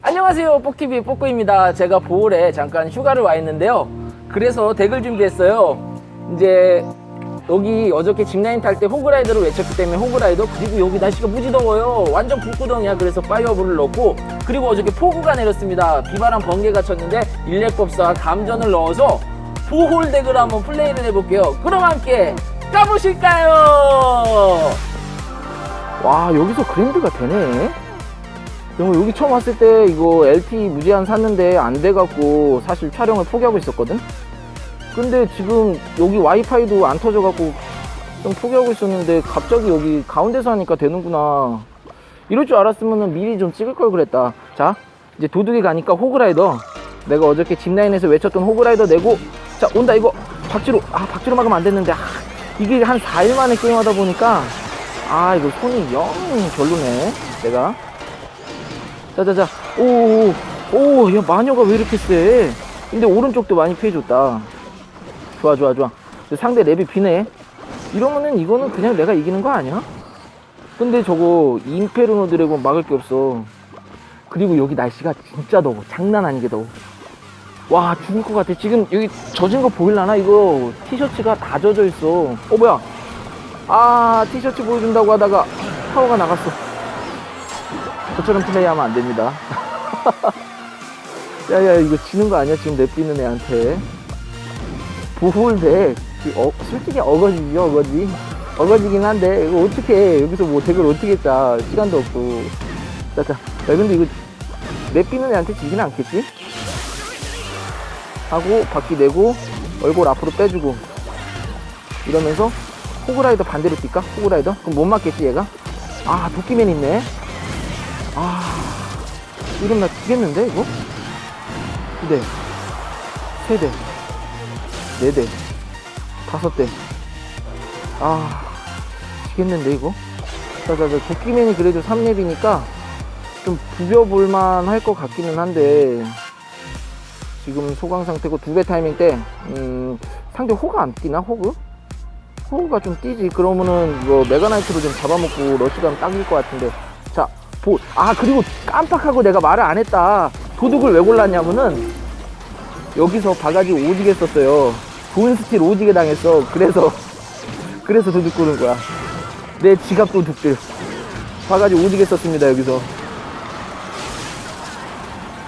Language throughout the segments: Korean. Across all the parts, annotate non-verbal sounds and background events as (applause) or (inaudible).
안녕하세요. 뽀TV 뽀꾸입니다. 제가 보홀에 잠깐 휴가를 와 있는데요. 그래서 덱을 준비했어요. 이제 여기 어저께 짚라인 탈 때 호그라이더를 외쳤기 때문에 호그라이더 그리고 여기 날씨가 무지 더워요. 완전 불구덩이야. 그래서 파이어볼을 넣고 그리고 어저께 폭우가 내렸습니다. 비바람 번개가 쳤는데 일렉법사와 감전을 넣어서 보홀 덱을 한번 플레이를 해볼게요. 그럼 함께 가보실까요 와 여기서 그랜드가 되네 형 여기 처음 왔을 때 이거 LT 무제한 샀는데 안 돼갖고 사실 촬영을 포기하고 있었거든? 근데 지금 여기 와이파이도 안 터져갖고 좀 포기하고 있었는데 갑자기 여기 가운데서 하니까 되는구나. 이럴 줄 알았으면 미리 좀 찍을 걸 그랬다. 자, 이제 도둑이 가니까 호그라이더. 내가 어저께 짚라인에서 외쳤던 호그라이더 내고 자, 온다 이거. 박지로. 아, 박지로 막으면 안 됐는데. 아, 이게 한 4일 만에 게임하다 보니까 아, 이거 손이 영 별로네. 내가. 자자자. 오오오 오, 야 마녀가 왜 이렇게 세? 근데 오른쪽도 많이 피해줬다. 좋아 좋아 좋아. 상대 랩이 비네. 이러면은 이거는 그냥 내가 이기는 거 아니야? 근데 저거 임페르노 드래곤 막을 게 없어. 그리고 여기 날씨가 진짜 더워. 장난 아니게 더워. 와 죽을 것 같아. 지금 여기 젖은 거 보일라나 이거? 티셔츠가 다 젖어 있어. 어 뭐야 아 티셔츠 보여준다고 하다가 파워가 나갔어 저처럼 플레이하면 안 됩니다. (laughs) 야야 이거 지는 거 아니야 지금 내삐는 애한테. 보홀대 어, 솔직히 어거지죠 어거지. 어거지긴 한데 이거 어떻게 해 여기서 뭐 덱을 어떻게 짜 시간도 없고. 자자 야 근데 이거 내삐는 애한테 지진 않겠지? 하고 바퀴 내고 얼굴 앞으로 빼주고 이러면서 호그라이더 반대로 뛸까? 호그라이더? 그럼 못 맞겠지 얘가? 아 도끼맨 있네 아, 이러면 나 지겠는데, 이거? 두 대, 세 대, 네 대, 다섯 대. 아, 지겠는데, 이거? 자자자, 도끼맨이 그래도 3렙이니까 좀 부벼볼만 할 것 같기는 한데, 지금 소강 상태고 두 배 타이밍 때, 음, 상대 호가 안 뛰나, 호그? 호그가 좀 뛰지. 그러면은 이거 메가나이트로 좀 잡아먹고 러시 가면 딱일 것 같은데. 자, 보, 아, 그리고 깜빡하고 내가 말을 안 했다. 도둑을 왜 골랐냐면은, 여기서 바가지 오지게 썼어요. 돈 스틸 오지게 당했어. 그래서, (laughs) 그래서 도둑 고른 거야. 내 지갑 도둑들. 바가지 오지게 썼습니다, 여기서.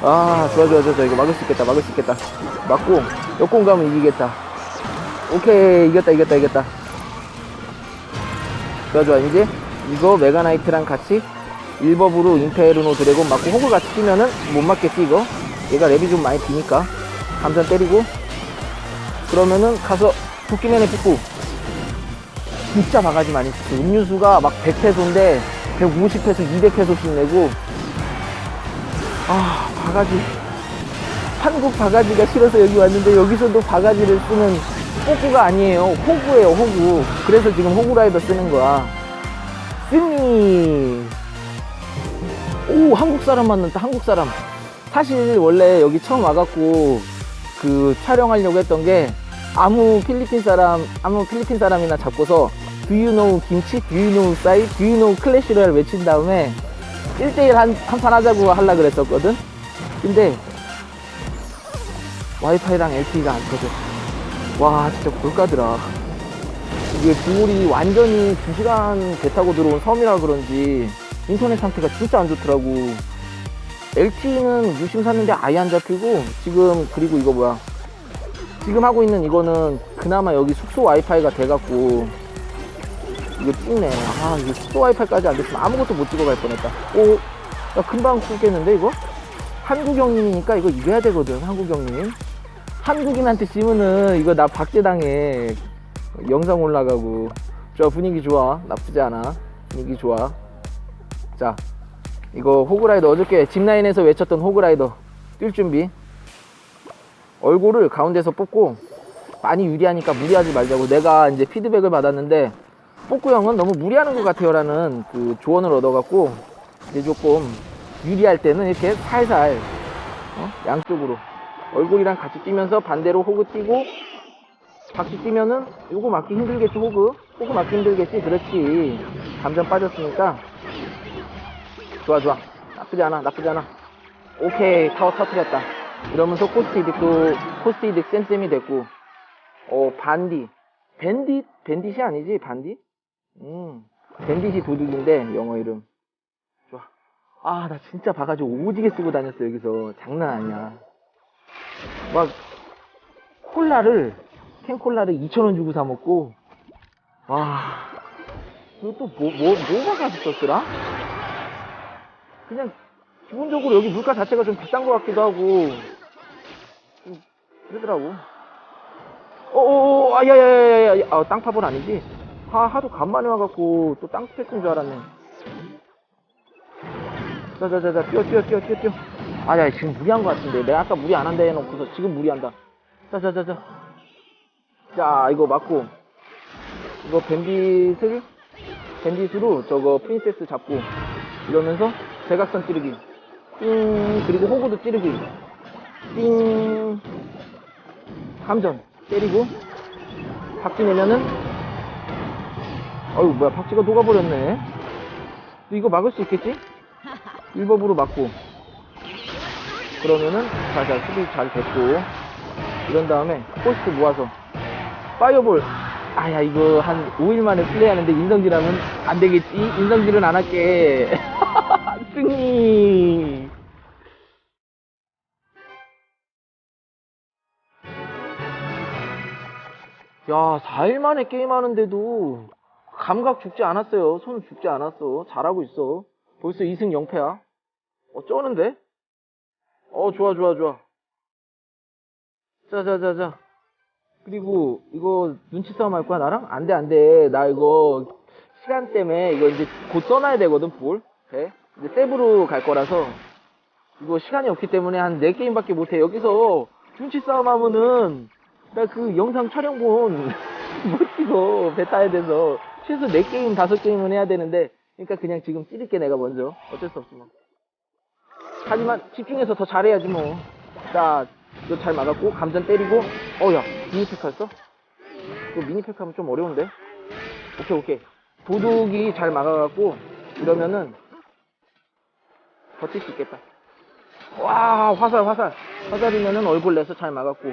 아, 좋아, 좋아, 좋아. 이거 막을 수 있겠다, 막을 수 있겠다. 맞고, 역공 가면 이기겠다. 오케이, 이겼다, 이겼다, 이겼다. 좋아. 이제, 이거 메가나이트랑 같이 1법으로 임페르노 드래곤 맞고 호그 같이 뛰면은 못 맞겠지 이거? 얘가 랩이 좀 많이 비니까. 감전 때리고. 그러면은 가서 도끼맨에 붙고. 진짜 바가지 많이 쓰고. 음료수가 막 100페소인데 150페소 200페소씩 내고. 아 바가지. 한국 바가지가 싫어서 여기 왔는데 여기서도 바가지를 쓰는 호구가 아니에요. 호구예요 호구. 그래서 지금 호구라이더 쓰는 거야. 승리. 오 한국 사람 만났다 한국 사람. 사실 원래 여기 처음 와갖고 그 촬영하려고 했던 게 아무 필리핀 사람 아무 필리핀 사람이나 잡고서 Do you know 김치? Do you know 싸이? Do you know 클래시를 외친 다음에 1대1 한, 한판 하자고 하려 그랬었거든? 근데 와이파이랑 LTE가 안 터져 와 진짜 골까더라 이게 부울이 완전히 2시간 배 타고 들어온 섬이라 그런지 인터넷 상태가 진짜 안 좋더라고. LTE는 유심 샀는데 아예 안 잡히고 지금 그리고 이거 뭐야? 지금 하고 있는 이거는 그나마 여기 숙소 와이파이가 돼갖고 이거 찍네. 아 이거 숙소 와이파이까지 안 됐으면 아무것도 못 찍어갈 뻔했다. 오, 야 금방 끊겠는데 이거? 한국 형님이니까 이거 이겨야 되거든. 한국 형님. 한국인한테 지면은 이거 나 박제당해. 영상 올라가고. 좋아 분위기 좋아. 나쁘지 않아. 분위기 좋아. 자, 이거 호그라이더 어저께 짚라인에서 외쳤던 호그라이더 뛸 준비. 얼굴을 가운데서 뽑고 많이 유리하니까 무리하지 말자고 내가 이제 피드백을 받았는데 뽑구 형은 너무 무리하는 것 같아요라는 그 조언을 얻어갖고 이제 조금 유리할 때는 이렇게 살살 어? 양쪽으로 얼굴이랑 같이 뛰면서 반대로 호그 뛰고 바퀴 뛰면은 요거 맞기 힘들겠지 호그 호그 맞기 힘들겠지? 그렇지. 감전 빠졌으니까. 좋아 좋아. 나쁘지 않아 나쁘지 않아. 오케이 타워 터뜨렸다. 이러면서 코스트 이득도 코스트 이득 쌤쌤이 됐고. 어 반디. 밴딧 밴딧이 아니지 반디? 음 밴딧이 도둑인데 영어 이름. 좋아. 아 나 진짜 바가지 오지게 쓰고 다녔어 여기서. 장난 아니야 막 콜라를 캔콜라를 2,000원 주고 사 먹고. 와. 그리고 또 뭐 뭐, 뭐 바가지 썼더라? 그냥 기본적으로 여기 물가 자체가 좀 비싼 것 같기도 하고. 좀 그러더라고. 어어어 아야야야야 아, 땅파벌 아니지? 하, 하도 간만에 와갖고 또 땅 스페스인 줄 알았네. 자자자자 뛰어 뛰어 뛰어 뛰어 뛰어 아야 지금 무리한 것 같은데. 내가 아까 무리 안 한다 해놓고서 지금 무리한다. 자자자자. 자 이거 맞고. 이거 밴딧을 밴딧으로 저거 프린세스 잡고. 이러면서 대각선 찌르기. 띵. 그리고 호구도 찌르기. 띵. 감전. 때리고. 박쥐 내면은. 어휴 뭐야. 박쥐가 녹아버렸네. 이거 막을 수 있겠지? 일법으로 막고 그러면은 자자 수비 잘 됐고 이런 다음에 포스트 모아서 파이어볼. 아야 이거 한 5일 만에 플레이하는데 인성질하면 안 되겠지? 인성질은 안 할게. (laughs) 승리! 야 4일 만에 게임하는데도 감각 죽지 않았어요. 손 죽지 않았어. 잘하고 있어. 벌써 2승 0패야. 어 쩌는데 어 좋아 좋아 좋아. 자 자 자 자. 그리고 이거 눈치 싸움 할 거야 나랑? 안 돼 안 돼. 나 이거 시간 때문에 이거 이제 곧 써놔야 되거든 볼. 네? 이제 세브로 갈 거라서. 이거 시간이 없기 때문에 한 4게임밖에 못 해. 여기서 눈치 싸움 하면은 나 그 영상 촬영 본 (laughs) 못 찍어. 배 타야 돼서. 최소 4게임 5게임은 해야 되는데. 그러니까 그냥 지금 찌를게 내가 먼저. 어쩔 수 없지 뭐 하지만 집중해서 더 잘해야지 뭐 자 이거 잘 막았고 감전 때리고. 어야 미니팩 했어? 이거 미니팩 하면 좀 어려운데? 오케이 오케이. 도둑이 잘 막아갖고 이러면은 버틸 수 있겠다. 와 화살 화살. 화살이면은 얼굴 내서 잘 막았고.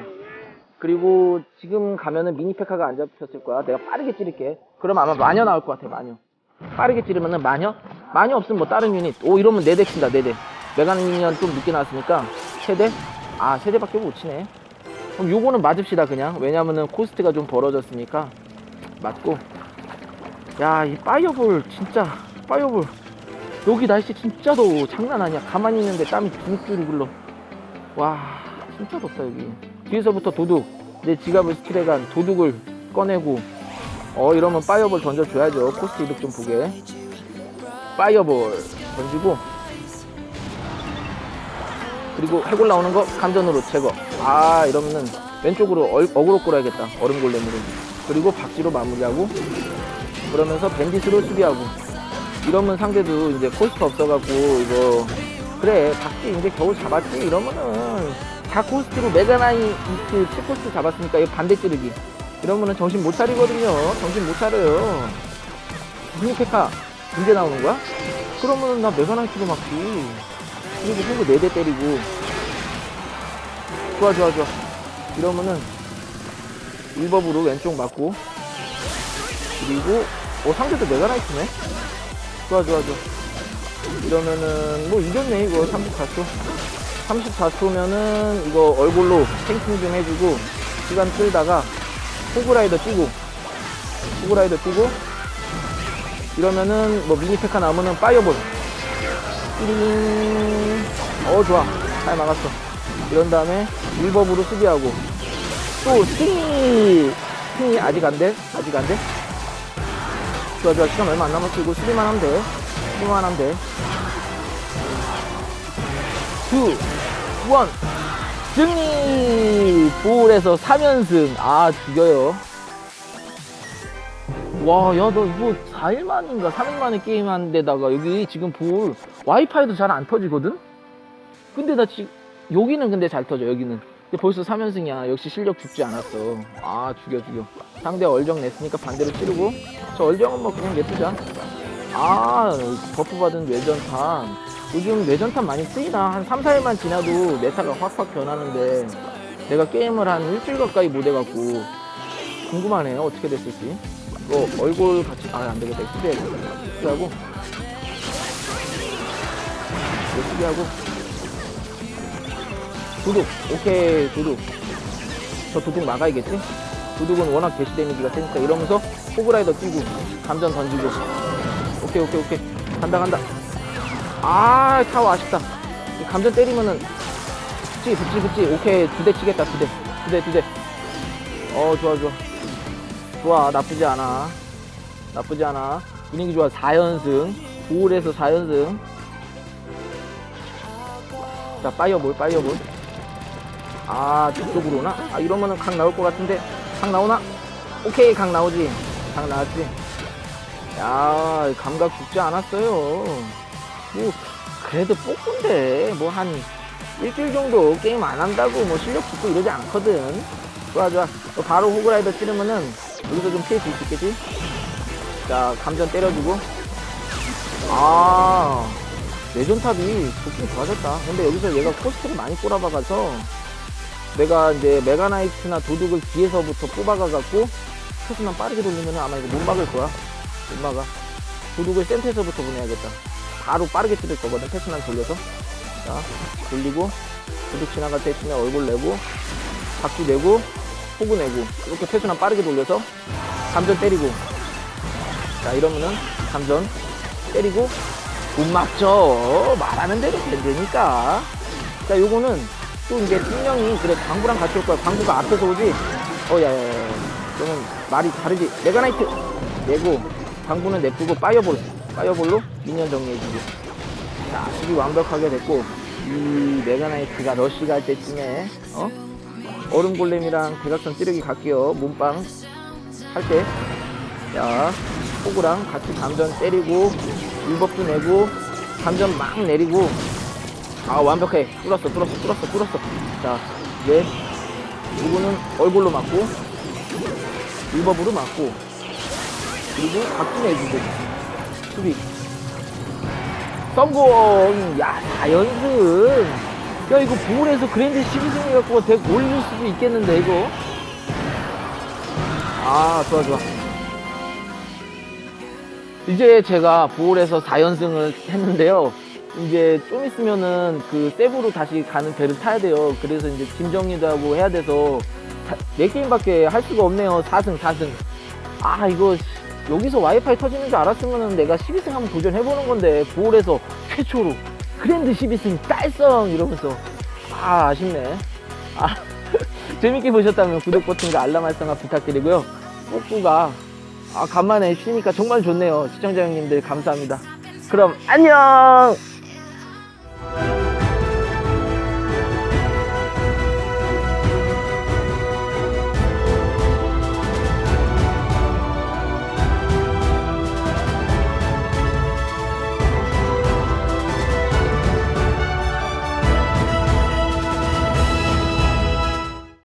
그리고 지금 가면은 미니페카가 안 잡혔을 거야. 내가 빠르게 찌를게. 그럼 아마 마녀 나올 것 같아 마녀. 빠르게 찌르면은 마녀? 마녀 없으면 뭐 다른 유닛. 오 이러면 4대 친다 4대 메가니언 좀 늦게 나왔으니까 세대? 아 세대밖에 못 치네. 그럼 요거는 맞읍시다 그냥. 왜냐면은 코스트가 좀 벌어졌으니까 맞고. 야 이 파이어볼 진짜 파이어볼. 여기 날씨 진짜 더워. 장난 아니야. 가만히 있는데 땀이 줄줄이 굴러. 와 진짜 덥다 여기. 뒤에서부터 도둑. 내 지갑을 스틸해간 도둑을 꺼내고. 어 이러면 파이어볼 던져줘야죠. 코스트 이득 좀 보게. 파이어볼 던지고 그리고 해골 나오는 거 감전으로 제거. 아 이러면은 왼쪽으로 얼, 어그로 끌어야겠다. 얼음 골렘으로. 그리고 박지로 마무리하고 그러면서 밴딧으로 수비하고. 이러면 상대도 이제 코스트 없어갖고 이거 그래 박지 이제 겨우 잡았지? 이러면은 4코스트로 메가나이 이트 7코스트 잡았으니까 이거 반대 찌르기. 이러면은 정신 못 차리거든요. 정신 못 차려요. 미니페카 문제 나오는 거야? 그러면은 나 메가나이트로 막지 그리고 호구 4대 때리고. 좋아 좋아 좋아. 이러면은 1법으로 왼쪽 맞고. 그리고 어 상대도 메가나이트네? 좋아 좋아 좋아. 이러면은 뭐 이겼네 이거. 34초. 34초면은 이거 얼굴로 탱킹 좀 해주고 시간 끌다가 호그라이더 뛰고 호그라이더 뛰고 이러면은 뭐 미니페카 나오면은 파이어볼. 띠링 어 좋아. 잘 막았어. 이런 다음에 물법으로 수비하고. 또 스팅이 스팅이 아직 안돼? 아직 안돼? 좋아 좋아. 시간 얼마 안 남았어 이거 수비만 하면 돼. 수비만 하면 돼. 투, 원, 승리! 볼에서 3연승. 아, 죽여요. 와, 야, 너 이거 4일 만인가? 3일 만에 게임하는 데다가 여기 지금 볼 와이파이도 잘 안 터지거든? 근데 나 지금, 여기는 근데 잘 터져, 여기는. 근데 벌써 3연승이야. 역시 실력 죽지 않았어. 아, 죽여, 죽여. 상대 얼정 냈으니까 반대로 찌르고. 저 얼정은 뭐 그냥 냅두자. 아, 버프 받은 외전탄. 요즘 외전탄 많이 쓰이나? 한 3, 4일만 지나도 메타가 확확 변하는데, 내가 게임을 한 일주일 가까이 못 해갖고, 궁금하네요. 어떻게 됐을지. 이거 얼굴 같이, 아, 안 되겠다. 수비하고. 수비하고. 수비하고. 도둑. 오케이, 도둑. 저 도둑 막아야겠지? 도둑은 워낙 대시 데미지가 세니까 이러면서 호그라이더 뛰고 감전 던지고. 오케이 오케이 오케이. 간다 간다. 아 타워 아쉽다. 이 감전 때리면은 붙지 붙지 붙지. 오케이 두 대 치겠다 두 대. 두 대 두대 어 좋아 좋아. 좋아 나쁘지 않아. 나쁘지 않아. 분위기 좋아. 4연승. 보울에서 4연승. 자 파이어볼 파이어볼 아 저쪽으로 오나? 아 이러면은 각 나올 것 같은데. 각 나오나? 오케이 각 나오지. 각 나왔지. 야 감각 죽지 않았어요. 뭐 그래도 뽀꾼데 뭐 한 일주일 정도 게임 안 한다고 뭐 실력 죽고 이러지 않거든. 좋아 좋아. 또 바로 호그라이더 찌르면은 여기서 좀 피해 줄수 있겠지? 자 감전 때려주고. 아 내전탑이 좋긴 좋아졌다. 근데 여기서 얘가 코스트를 많이 꼬라박아서 내가 이제 메가나이트나 도둑을 뒤에서부터 뽑아가갖고 투수만 빠르게 돌리면 아마 이거 못 막을 거야. 못 막아. 도둑을 센터에서부터 보내야겠다. 바로 빠르게 찌를 거거든. 패스만 돌려서. 자, 돌리고, 도둑 지나갈 때쯤에 얼굴 내고, 박수 내고, 호구 내고, 이렇게 패스만 빠르게 돌려서, 감전 때리고. 자, 이러면은, 감전 때리고, 못 막죠. 말하는 대로 된다니까. 자, 요거는 또 이제 분명히 그래 광부랑 같이 올 거야. 광부가 앞에서 오지. 어 야야야. 그러면 말이 다르지. 메가나이트 내고 광부는 냅두고 파이어볼. 파이어볼로 미니언 정리해주고. 자 수비 완벽하게 됐고 이 메가나이트가 러쉬 갈 때쯤에 어 얼음 골렘이랑 대각선 찌르기 갈게요. 몸빵 할 때. 자 호구랑 같이 감전 때리고 일법도 내고 감전 막 내리고 아 완벽해. 뚫었어 뚫었어 뚫었어 뚫었어. 자 이제 누구는 얼굴로 맞고 1법으로 맞고 그리고 각도 내주고 수비. 성공! 야 4연승 야 이거 보울에서 그랜드 12승 해갖고 덱 올릴 수도 있겠는데 이거? 아 좋아 좋아. 이제 제가 보울에서 4연승을 했는데요. 이제 좀 있으면은 그 세부로 다시 가는 배를 타야 돼요. 그래서 이제 짐 정리도 하고 해야 돼서 사- 네 게임밖에 할 수가 없네요. 4승, 4승. 아, 이거 씨, 여기서 와이파이 터지는 줄 알았으면은 내가 12승 한번 도전해보는 건데 보울에서 최초로 그랜드 12승 달성 이러면서 아, 아쉽네. 아, (laughs) 재밌게 보셨다면 구독 버튼과 알람 활성화 부탁드리고요. 꼬꾸가 아, 간만에 쉬니까 정말 좋네요. 시청자 형님들 감사합니다. 그럼 안녕!